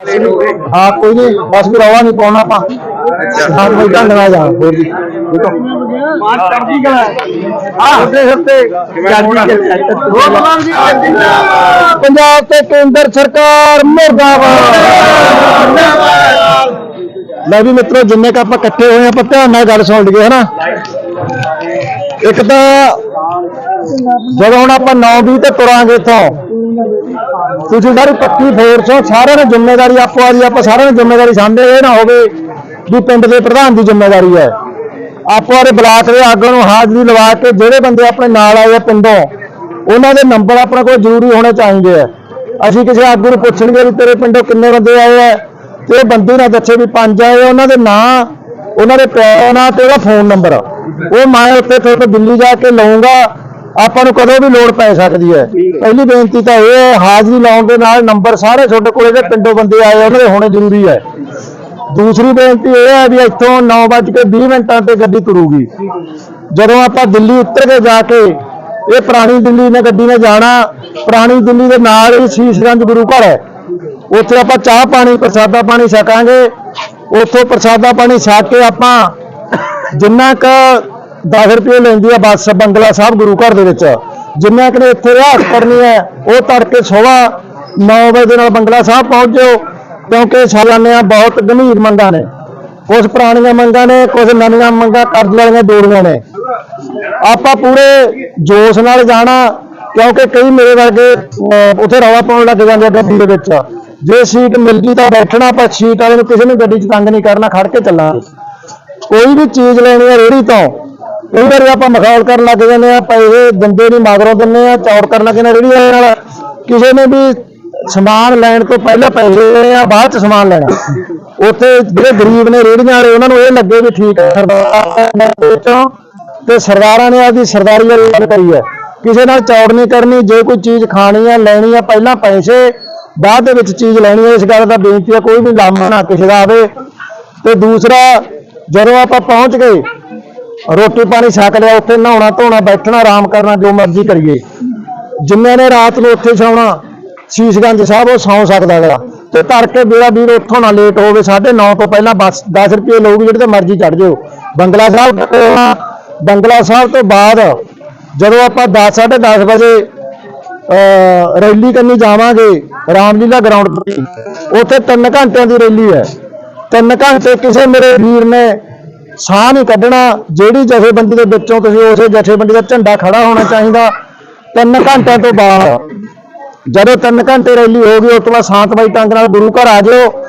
ਹਾਂ ਕੋਈ ਨਹੀਂ ਬਸ ਵੀ ਰੌਲਾ ਨਹੀਂ ਪਾਉਣਾ ਆਪਾਂ। ਹਾਂ ਕੋਈ ਢੰਗ ਨਾਲ ਜਾ ਹੋਰ ਜੀ ਮਾਰ ਚੜਦੀ ਗਲਾ ਹਾਂ। ਉੱਤੇ ਉੱਤੇ। ਪੰਜਾਬ ਤੇ ਕੇਂਦਰ ਸਰਕਾਰ ਮੁਰਦਾਬਾਦ। ਲੈ ਵੀ ਮਿੱਤਰੋ ਜਿੰਨੇ ਕ ਆਪਾਂ ਇਕੱਠੇ ਹੋਏ ਆਪਾਂ ਧਿਆਨ ਨਾਲ ਗੱਲ ਸੁਣ ਲਈਏ ਹਨਾ? ਇੱਕ ਤਾਂ ਜਦੋਂ ਹੁਣ ਆਪਾਂ 9 ਤੇ ਤੁਰਾਂਗੇ ਇੱਥੋਂ ਤੁਸੀਂ ਸਾਰੀ ਪੱਕੀ ਫੋਰਸ ਹੋ ਸਾਰਿਆਂ ਨੂੰ ਜ਼ਿੰਮੇਵਾਰੀ ਆਪੋ ਆਦੀ ਆਪਾਂ ਸਾਰਿਆਂ ਨੂੰ ਜ਼ਿੰਮੇਵਾਰੀ ਸਾਂਭੇ ਇਹ ਨਾ ਹੋਵੇ ਵੀ ਪਿੰਡ ਦੇ ਪ੍ਰਧਾਨ ਦੀ ਜ਼ਿੰਮੇਵਾਰੀ ਹੈ। ਆਪੋ ਆਦੇ ਬਲਾਕ ਦੇ ਆਗੂ ਨੂੰ ਹਾਜ਼ਰੀ ਲਵਾ ਕੇ ਜਿਹੜੇ ਬੰਦੇ ਆਪਣੇ ਨਾਲ ਆਏ ਆ ਪਿੰਡੋਂ ਉਹਨਾਂ ਦੇ ਨੰਬਰ ਆਪਣੇ ਕੋਲ ਜ਼ਰੂਰੀ ਹੋਣੇ ਚਾਹੀਦੇ ਆ। ਅਸੀਂ ਕਿਸੇ ਆਗੂ ਨੂੰ ਪੁੱਛਣਗੇ ਵੀ ਤੇਰੇ ਪਿੰਡੋਂ ਕਿੰਨੇ ਬੰਦੇ ਆਏ ਆ ਤੇ ਬੰਦੇ ਨਾ ਦੱਸੇ ਵੀ ਪੰਜ ਆਏ ਆ, ਉਹਨਾਂ ਦੇ ਨਾਂ ਉਹਨਾਂ ਦੇ ਪਿਓ ਨਾਂ ਤੇ ਉਹਦਾ ਫੋਨ ਨੰਬਰ ਉਹ ਮੈਂ ਉੱਥੇ ਤੁਹਾਡੇ ਦਿੱਲੀ ਜਾ ਕੇ ਲਵਾਂਗਾ ਆਪਾਂ ਨੂੰ ਕਦੋਂ ਵੀ ਲੋੜ ਪੈ ਸਕਦੀ ਹੈ। ਪਹਿਲੀ ਬੇਨਤੀ ਤਾਂ ਇਹ ਹੈ ਹਾਜ਼ਰੀ ਲਾਉਣ ਦੇ ਨਾਲ ਨੰਬਰ ਸਾਰੇ ਤੁਹਾਡੇ ਕੋਲੇ ਦੇ ਪਿੰਡੋਂ ਬੰਦੇ ਆਏ ਉਹਨਾਂ ਦੇ ਹੋਣੇ ਜ਼ਰੂਰੀ ਹੈ। ਦੂਸਰੀ ਬੇਨਤੀ ਇਹ ਹੈ ਵੀ ਇੱਥੋਂ 9:20 ਮਿੰਟਾਂ ਤੇ ਗੱਡੀ ਤੁਰੂਗੀ। ਜਦੋਂ ਆਪਾਂ ਦਿੱਲੀ ਉਤਰ ਕੇ ਜਾ ਕੇ ਇਹ ਪੁਰਾਣੀ ਦਿੱਲੀ ਨੇ ਗੱਡੀ ਨੇ ਜਾਣਾ ਪੁਰਾਣੀ ਦਿੱਲੀ ਦੇ ਨਾਲ ਹੀ ਸ਼ੀਸ਼ਗੰਜ ਗੁਰੂ ਘਰ ਹੈ। ਉੱਥੇ ਆਪਾਂ ਚਾਹ ਪਾਣੀ ਪ੍ਰਸਾਦਾ ਪਾਣੀ ਛਕਾਂਗੇ। ਉੱਥੋਂ ਪ੍ਰਸਾਦਾ ਪਾਣੀ ਛਕ ਕੇ ਆਪਾਂ ਜਿੰਨਾ ਕ 10 ਰੁਪਏ ਲੈਂਦੀ ਆ ਬੱਸ ਬੰਗਲਾ ਸਾਹਿਬ ਗੁਰੂ ਘਰ ਦੇ ਵਿੱਚ। ਜਿੰਨਾ ਕਿ ਇੱਥੇ ਰਿਆਸ ਕਰਨੀ ਹੈ, ਉਹ ਤੜਕੇ ਸਵੇਰ 9 ਵਜੇ ਦੇ ਨਾਲ ਬੰਗਲਾ ਸਾਹਿਬ ਪਹੁੰਚ ਜਾਓ, ਕਿਉਂਕਿ ਸਾਲਾਨਿਆਂ ਬਹੁਤ ਗੰਭੀਰ ਮੰਗਾਂ ਨੇ। ਕੁਝ ਪੁਰਾਣੀਆਂ ਮੰਗਾਂ ਨੇ ਕੁਝ ਨਵੀਆਂ ਮੰਗਾਂ ਕਰਜ਼ ਵਾਲੀਆਂ ਜੋੜੀਆਂ ਨੇ। ਆਪਾਂ ਪੂਰੇ ਜੋਸ਼ ਨਾਲ ਜਾਣਾ, ਕਿਉਂਕਿ ਕਈ ਮੇਰੇ ਵਰਗੇ ਉੱਥੇ ਰੌਲਾ ਪਾਉਣ ਲੱਗ ਜਾਂਦੇ ਆ ਗੱਡੀ ਦੇ ਵਿੱਚ। ਜੇ ਸੀਟ ਮਿਲ ਗਈ ਤਾਂ ਬੈਠਣਾ ਪਰ ਸੀਟ ਵਾਲੇ ਨੂੰ ਕਿਸੇ ਨੂੰ ਗੱਡੀ 'ਚ ਤੰਗ ਨਹੀਂ ਕਰਨਾ ਖੜ ਕੇ ਚੱਲਣਾ ਕੋਈ ਵੀ ਚੀਜ਼ ਲੈਣੀ ਹੈ ਰੇੜੀ ਤੋਂ ਕਈ ਵਾਰੀ ਆਪਾਂ ਮਖੌਲ ਕਰਨ ਲੱਗ ਜਾਂਦੇ ਆ ਪੈਸੇ ਦਿੰਦੇ ਨਹੀਂ ਮਾਗਰੋਂ ਦਿੰਦੇ ਆ ਚੌੜ ਕਰਨ ਲੱਗੇ ਨੇ ਰੇੜੀ ਵਾਲੇ ਨਾਲ। ਕਿਸੇ ਨੇ ਵੀ ਸਮਾਨ ਲੈਣ ਤੋਂ ਪਹਿਲਾਂ ਪੈਸੇ ਲੈਣੇ ਆ ਬਾਅਦ ਚ ਸਮਾਨ ਲੈਣਾ। ਉੱਥੇ ਜਿਹੜੇ ਗਰੀਬ ਨੇ ਰੇੜੀਆਂ ਵਾਲੇ, ਉਹਨਾਂ ਨੂੰ ਇਹ ਲੱਗੇ ਵੀ ਠੀਕ ਹੈ, ਸਰਦਾਰ ਤੇ ਸਰਦਾਰਾਂ ਨੇ ਆਪਦੀ ਸਰਦਾਰੀ ਵਾਲੀ ਗੱਲ ਕਰੀ ਹੈ। ਕਿਸੇ ਨਾਲ ਚੌੜ ਨਹੀਂ ਕਰਨੀ, ਜੇ ਕੋਈ ਚੀਜ਼ ਖਾਣੀ ਆ ਲੈਣੀ ਆ ਪਹਿਲਾਂ ਪੈਸੇ, ਬਾਅਦ ਦੇ ਵਿੱਚ ਚੀਜ਼ ਲੈਣੀ ਹੈ, ਇਸ ਗੱਲ ਦਾ ਬੇਨਤੀ ਹੈ, ਕੋਈ ਵੀ ਲਾਮਾ ਨਾ ਕਿਸੇ ਦਾ ਆਵੇ। ਤੇ ਦੂਸਰਾ, ਜਦੋਂ ਆਪਾਂ ਪਹੁੰਚ ਗਏ ਰੋਟੀ ਪਾਣੀ ਛਕ ਲਿਆ, ਉੱਥੇ ਨਹਾਉਣਾ, ਧੋਣਾ, ਬੈਠਣਾ, ਆਰਾਮ ਕਰਨਾ, ਜੋ ਮਰਜ਼ੀ ਕਰੀਏ। ਜਿੰਨੇ ਨੇ ਰਾਤ ਨੂੰ ਉੱਥੇ ਸੌਣਾ, ਸ਼ੀਸ਼ਗੰਜ ਸਾਹਿਬ, ਉਹ ਸੌ ਸਕਦਾ ਹੈਗਾ ਤੇ ਧਰ ਕੇ ਮੇਰਾ ਵੀਰ ਉੱਥੋਂ ਨਾ ਲੇਟ ਹੋਵੇ 9:30 ਤੋਂ ਪਹਿਲਾਂ ਬੱਸ 10 ਰੁਪਏ ਲਊਗੀ, ਜਿਹੜੇ ਤੇ ਮਰਜ਼ੀ ਚੜ ਜਾਓ। ਬੰਗਲਾ ਸਾਹਿਬ ਬੰਗਲਾ ਸਾਹਿਬ ਤੋਂ ਬਾਅਦ ਜਦੋਂ ਆਪਾਂ 10 10:30 ਵਜੇ ਰੈਲੀ ਕਰਨੀ ਜਾਵਾਂਗੇ, ਰਾਮਲੀਲਾ ਗਰਾਊਂਡ ਤੇ, ਉੱਥੇ 3 ਘੰਟਿਆਂ ਦੀ ਰੈਲੀ ਹੈ। 3 ਘੰਟੇ ਕਿਸੇ ਮੇਰੇ ਵੀਰ ਨੇ ਸਾਹ ਨਹੀਂ ਕੱਢਣਾ, ਜਿਹੜੀ ਜਥੇਬੰਦੀ ਦੇ ਵਿੱਚੋਂ ਤੁਸੀਂ ਉਸੇ ਜਥੇਬੰਦੀ ਦਾ ਝੰਡਾ ਖੜਾ ਹੋਣਾ ਚਾਹੀਦਾ 3 ਘੰਟਿਆਂ ਤੋਂ ਬਾਅਦ। ਜਦੋਂ 3 ਘੰਟੇ ਰੈਲੀ ਹੋ ਗਈ, ਉਸ ਤੋਂ ਬਾਅਦ ਸ਼ਾਂਤਮਈ ਢੰਗ ਨਾਲ ਗੁਰੂ ਘਰ ਆ ਜਾਓ।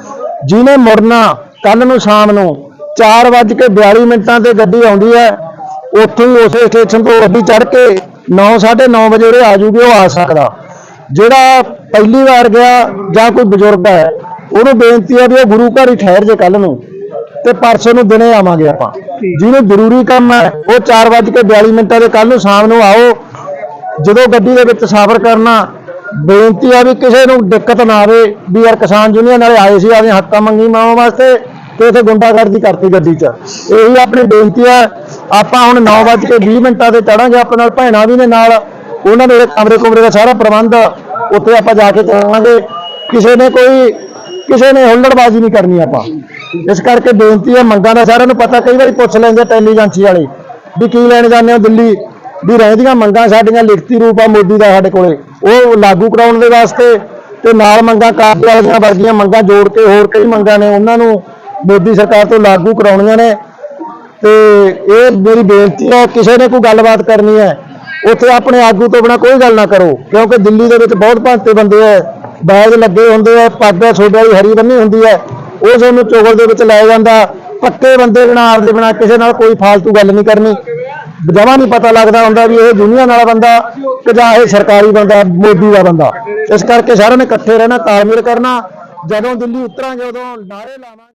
ਜਿਹਨੇ ਮੁੜਨਾ ਕੱਲ ਨੂੰ ਸ਼ਾਮ ਨੂੰ 4:42 ਮਿੰਟਾਂ ਤੇ ਗੱਡੀ ਆਉਂਦੀ ਹੈ, ਉੱਥੋਂ ਉਸੇ ਸਟੇਸ਼ਨ ਤੋਂ ਗੱਡੀ ਚੜ੍ਹ ਕੇ 9:30 ਵਜੇ ਉਰੇ ਆ ਜੂਗੀ, ਉਹ ਆ ਸਕਦਾ। ਜਿਹੜਾ ਪਹਿਲੀ ਵਾਰ ਗਿਆ ਜਾਂ ਕੋਈ ਬਜ਼ੁਰਗ ਹੈ, ਉਹਨੂੰ ਬੇਨਤੀ ਹੈ ਵੀ ਉਹ ਗੁਰੂ ਘਰ ਹੀ ਠਹਿਰ ਜੇ ਕੱਲ ਨੂੰ। ਤੇ ਪਰਸੋਂ ਨੂੰ ਦਿਨੇ ਆਵਾਂਗੇ ਆਪਾਂ। ਜਿਹਨੂੰ ਜ਼ਰੂਰੀ ਕੰਮ ਹੈ ਉਹ 4:42 ਮਿੰਟਾਂ ਦੇ ਕੱਲ ਨੂੰ ਸ਼ਾਮ ਨੂੰ ਆਓ। ਜਦੋਂ ਗੱਡੀ ਦੇ ਵਿੱਚ ਸਫ਼ਰ ਕਰਨਾ ਬੇਨਤੀ ਆ ਵੀ ਕਿਸੇ ਨੂੰ ਦਿੱਕਤ ਨਾ ਆਵੇ ਵੀ ਯਾਰ ਕਿਸਾਨ ਯੂਨੀਅਨ ਵਾਲੇ ਆਏ ਸੀ ਆਪਣੀਆਂ ਹੱਕਾਂ ਮੰਗੀ ਮਾਵਾਂ ਵਾਸਤੇ ਤੇ ਇਥੇ ਗੁੰਡਾਗਰਦੀ ਕਰਤੀ ਗੱਡੀ 'ਚ। ਇਹੀ ਆਪਣੀ ਬੇਨਤੀ ਆ। ਆਪਾਂ ਹੁਣ 9:20 ਮਿੰਟਾਂ ਤੇ ਚੜਾਂਗੇ ਆਪਣੇ ਨਾਲ ਭੈਣਾਂ ਵੀ ਨੇ ਨਾਲ। ਉਹਨਾਂ ਦੇ ਕਮਰੇ ਕੁਮਰੇ ਦਾ ਸਾਰਾ ਪ੍ਰਬੰਧ ਉੱਥੇ ਆਪਾਂ ਜਾ ਕੇ ਕਰਾਂਗੇ। ਕਿਸੇ ਨੇ ਕੋਈ ਕਿਸੇ ਨੇ ਹੁੱਲੜਬਾਜ਼ੀ ਨਹੀਂ ਕਰਨੀ ਆਪਾਂ। ਇਸ ਕਰਕੇ ਬੇਨਤੀ ਹੈ ਮੰਗਾਂ ਦਾ ਸਾਰਿਆਂ ਨੂੰ ਪਤਾ, ਕਈ ਵਾਰੀ ਪੁੱਛ ਲੈਂਦੇ ਟੈਲੀ ਟੈਲੀਜੈਂਸੀ ਵਾਲੇ ਵੀ ਕੀ ਲੈਣ ਜਾਂਦੇ ਹੋ ਦਿੱਲੀ, ਵੀ ਰਹਿੰਦੀਆਂ ਮੰਗਾਂ ਸਾਡੀਆਂ ਲਿਖਤੀ ਰੂਪ ਆ ਮੋਦੀ ਦਾ ਸਾਡੇ ਕੋਲੇ, ਉਹ ਲਾਗੂ ਕਰਾਉਣ ਦੇ ਵਾਸਤੇ ਤੇ ਨਾਲ ਮੰਗਾਂ ਕਾਬਲ ਵਾਲੀਆਂ ਵਰਗੀਆਂ ਮੰਗਾਂ ਜੋੜ ਕੇ ਹੋਰ ਕਈ ਮੰਗਾਂ ਨੇ, ਉਹਨਾਂ ਨੂੰ ਮੋਦੀ ਸਰਕਾਰ ਤੋਂ ਲਾਗੂ ਕਰਾਉਣੀਆਂ ਨੇ। ਤੇ ਇਹ ਮੇਰੀ ਬੇਨਤੀ ਹੈ, ਕਿਸੇ ਨੇ ਕੋਈ ਗੱਲਬਾਤ ਕਰਨੀ ਹੈ, ਉੱਥੇ ਆਪਣੇ ਆਗੂ ਤੋਂ ਬਿਨਾ ਕੋਈ ਗੱਲ ਨਾ ਕਰੋ, ਕਿਉਂਕਿ ਦਿੱਲੀ ਦੇ ਵਿੱਚ ਬਹੁਤ ਭਾਂਤੇ ਬੰਦੇ ਐ ਬੈਗ ਲੱਗੇ ਹੁੰਦੇ ਆ ਪੱਗ ਛੋਟੇ ਵਾਲੀ ਹਰੀ ਬੰਨੀ ਹੁੰਦੀ ਹੈ। ਉਹ ਤੁਹਾਨੂੰ ਚੋਗਲ ਦੇ ਵਿੱਚ ਲੈ ਜਾਂਦਾ, ਪੱਕੇ ਬੰਦੇ ਬਿਨਾ ਆਪਦੇ ਬਿਨਾ ਕਿਸੇ ਨਾਲ ਕੋਈ ਫਾਲਤੂ ਗੱਲ ਨਹੀਂ ਕਰਨੀ। ਜਮਾ ਨਹੀਂ ਪਤਾ ਲੱਗਦਾ ਹੁੰਦਾ ਵੀ ਇਹ ਯੂਨੀਅਨ ਵਾਲਾ ਬੰਦਾ ਕਿ ਜਾਂ ਇਹ ਸਰਕਾਰੀ ਬੰਦਾ, ਮੋਦੀ ਦਾ ਬੰਦਾ। ਇਸ ਕਰਕੇ ਸਾਰਿਆਂ ਨੇ ਇਕੱਠੇ ਰਹਿਣਾ, ਤਾਲਮੇਲ ਕਰਨਾ। ਜਦੋਂ ਦਿੱਲੀ ਉਤਰਾਂਗੇ, ਉਦੋਂ ਨਾਰੇ ਲਾਵਾਂਗੇ।